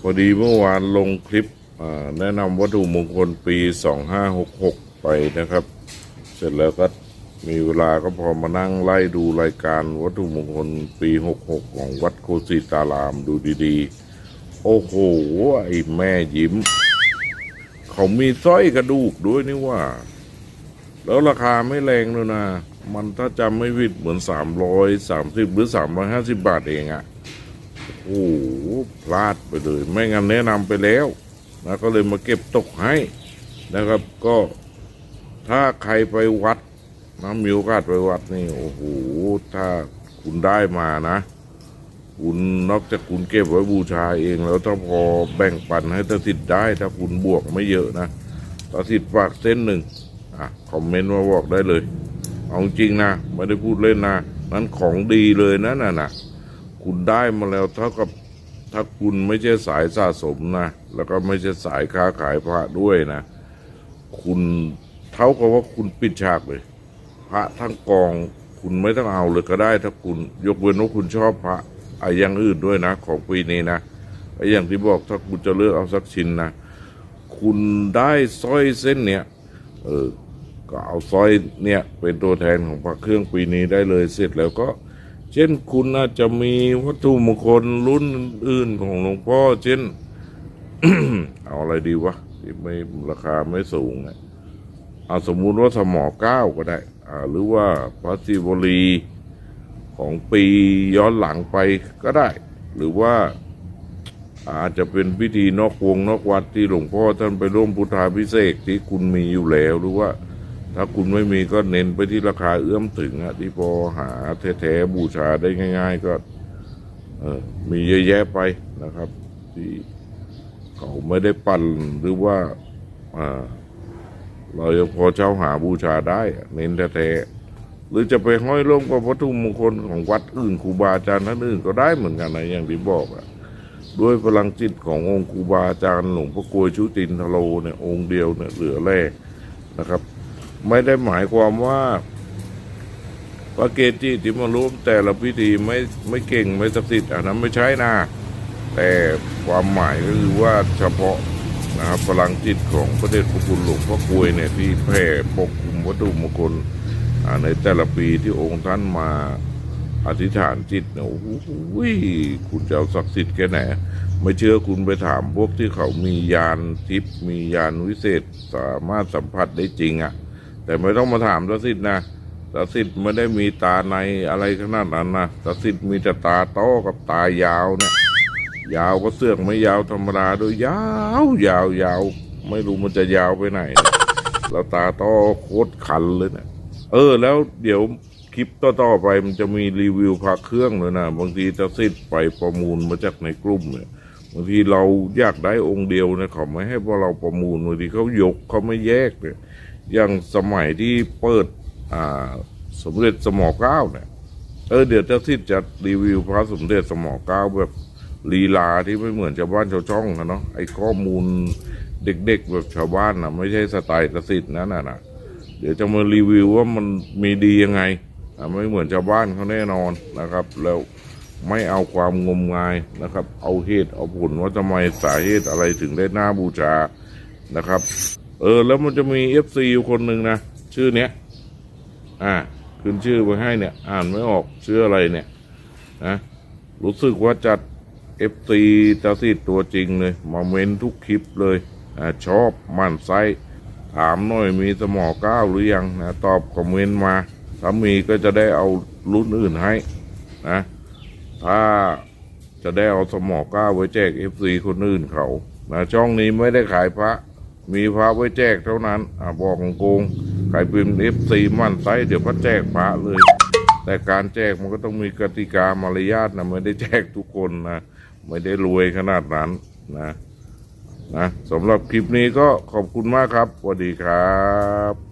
พอดีเมื่อวานลงคลิปแนะนำวัตถุมงคลปี 2566 ไปนะครับ เสร็จแล้วก็มีเวลาก็พอมานั่งไล่ดูรายการวัตถุมงคลปี 66 ของวัดโคสิตารามดูดีๆ โอ้โห ไอ้แม่ยิ้ม เขามีสร้อยกระดูกด้วยนี่ว่า แล้วราคาไม่แรงเลยนะ มันถ้าจำไม่ผิดเหมือน 330 หรือ 350 บาทเองอะ โอ้โหพลาดไปเลย ไม่งั้นแนะนำไปแล้วนะก็เลยมาเก็บตกให้นะครับ ก็ถ้าใครไปวัดนะมีโอกาสไปวัดนี่โอ้โหถ้าคุณได้มานะคุณนอกจากคุณเก็บไว้บูชาเองแล้วถ้าพอแบ่งปันให้ตาสิทธิ์ได้ ถ้าคุณบวกไม่เยอะนะตาสิทธิ์ฝากเส้นหนึ่งอะคอมเมนต์มาบอกได้เลย เอาจริงนะ ไม่ได้พูดเล่นนะ นั้นของดีเลยนะน่ะนะ คุณได้มาแล้วเท่ากับถ้าคุณไม่ใช่สายสะสมนะ แล้วก็ไม่ใช่สายค้าขายพระด้วยนะ คุณเท่ากับว่าคุณปิดฉากเลย พระทั้งกองคุณไม่ต้องเอาเลยก็ได้ ถ้าคุณยกเว้นว่าคุณชอบพระไอ้ย่างอื่นด้วยนะ ของปีนี้นะไอ้อย่างที่บอกถ้าคุณจะเลือกเอาสักชิ้นนะคุณได้สร้อยเส้นเนี้ยเออก็เอาสร้อยเนี่ยเป็นตัวแทนของพระเครื่องปีนี้ได้เลยเสร็จแล้วก็ เช่นคุณอาจจะมีวัตถุมงคลรุ่นอื่นของหลวงพ่อ เช่น เอาอะไรดีวะที่ไม่ราคาไม่สูงอะเอาสมมุติว่าสมอเก้าก็ได้ อ่า หรือว่าพระศิวลีของปีย้อนหลังไปก็ได้ หรือว่าอาจจะเป็นพิธีนอกวงนอกวัดที่หลวงพ่อท่านไปร่วมพุทธาพิเศษที่คุณมีอยู่แล้วหรือว่า ถ้าคุณไม่มีก็เน้นไปที่ราคาเอื้อมถึงอะที่พอหาแท้ๆบูชาได้ง่าย ๆ ก็เออมีเยอะแยะไปนะครับ ที่เขาไม่ได้ปั่นหรือว่าเรายังพอเช่าหาบูชาได้ เน้นแท้ๆหรือจะไปห้อยร่มกับวัตถุมงคลของวัดอื่นครูบาอาจารย์ท่านอื่นก็ได้เหมือนกันนะอย่างที่บอกอะด้วยพลังจิตขององค์ครูบาอาจารย์หลวงพ่อกลวยชุตินทโลเนี่ยองค์เดียวเนี่ยเหลือแร่นะครับ ไม่ได้หมายความว่าพระเกจิที่มาร่วมแต่ละพิธีไม่ไม่เก่งไม่ศักดิ์สิทธิ์อันนั้นไม่ใช่นะแต่ความหมายก็คือว่าเฉพาะนะครับพลังจิตของพระเดชพระคุณหลวงพ่อกวยเนี่ยที่แผ่ปกคลุมวัตถุมงคลในแต่ละปีที่องค์ท่านมาอธิษฐานจิตเนี่ยโอ้โหคุณจะเอาศักดิ์สิทธิ์แค่ไหนไม่เชื่อคุณไปถามพวกที่เขามียานทิพย์มียานวิเศษสามารถสัมผัสได้จริงอะ่ะ แต่ไม่ต้องมาถามศักดิ์สิทธิ์นะศักดิ์สิทธิ์ไม่ได้มีตาในอะไรขนาดนั้นนะศักดิ์สิทธิ์มีแต่ตาโตกับตายาวเนี่ย ยาวก็เสือกไม่ยาวธรรมดาด้วยยาวยาวยาวไม่รู้มันจะยาวไปไหนนะแล้วตาโตโคตรคันเลยเนี่ยเออ แล้วเดี๋ยวคลิปต่อๆไปมันจะมีรีวิวพระเครื่องเลยนะบางทีจะสิทธิ์ไปประมูลมาจากในกลุ่มเนี่ยบางทีเราอยากได้องค์เดียวเนี่ยเขาไม่ให้พวกเราประมูลบางทีเขายกเขาไม่แยกเนี่ย อย่างสมัยที่เปิดสมเด็จสมอเก้าเนี่ย เออเดี๋ยวเจ้าทิศจะรีวิวพระสมเด็จสมอเก้าแบบลีลาที่ไม่เหมือนชาวบ้านชาวช่องนะเนาะไอ้ข้อมูลเด็กๆแบบชาวบ้านนะไม่ใช่สไตล์กสิทธิ์นั่นน่ะเดี๋ยวจะมารีวิวว่ามันมีดียังไงไม่เหมือนชาวบ้านเขาแน่นอนนะครับ แล้วไม่เอาความงมงายนะครับ เอาเหตุเอาผลว่าทำไมสาเหตุอะไรถึงได้หน่าบูชานะครับ เออ แล้วมันจะมีเอฟซีอยู่คนหนึ่งนะ ชื่อเนี้ย อ่า ขึ้นชื่อไปให้เนี่ย อ่านไม่ออกชื่ออะไรเนี่ย นะ รู้สึกว่าจัดเอฟซีตาสิตัวจริงเลย มาเมนทุกคลิปเลย อ่า ชอบมั่นไส้ถามหน่อยมีสมอก้าวหรือยังนะ ตอบคอมเมนต์มา ถ้ามีก็จะได้เอารุ่นอื่นให้ นะ ถ้าจะได้เอาสมอก้าวไว้แจกเอฟซีคนอื่นเขานะช่องนี้ไม่ได้ขายพระ มีพระไว้แจกเท่านั้นอะบอกโกงใครเป็นเอฟซีมั่นไซเดี๋ยวก็แจกพระเลย แต่การแจกมันก็ต้องมีกติกามารยาทนะไม่ได้แจกทุกคนนะไม่ได้รวยขนาดนั้นนะนะสำหรับคลิปนี้ก็ขอบคุณมากครับสวัสดีครับ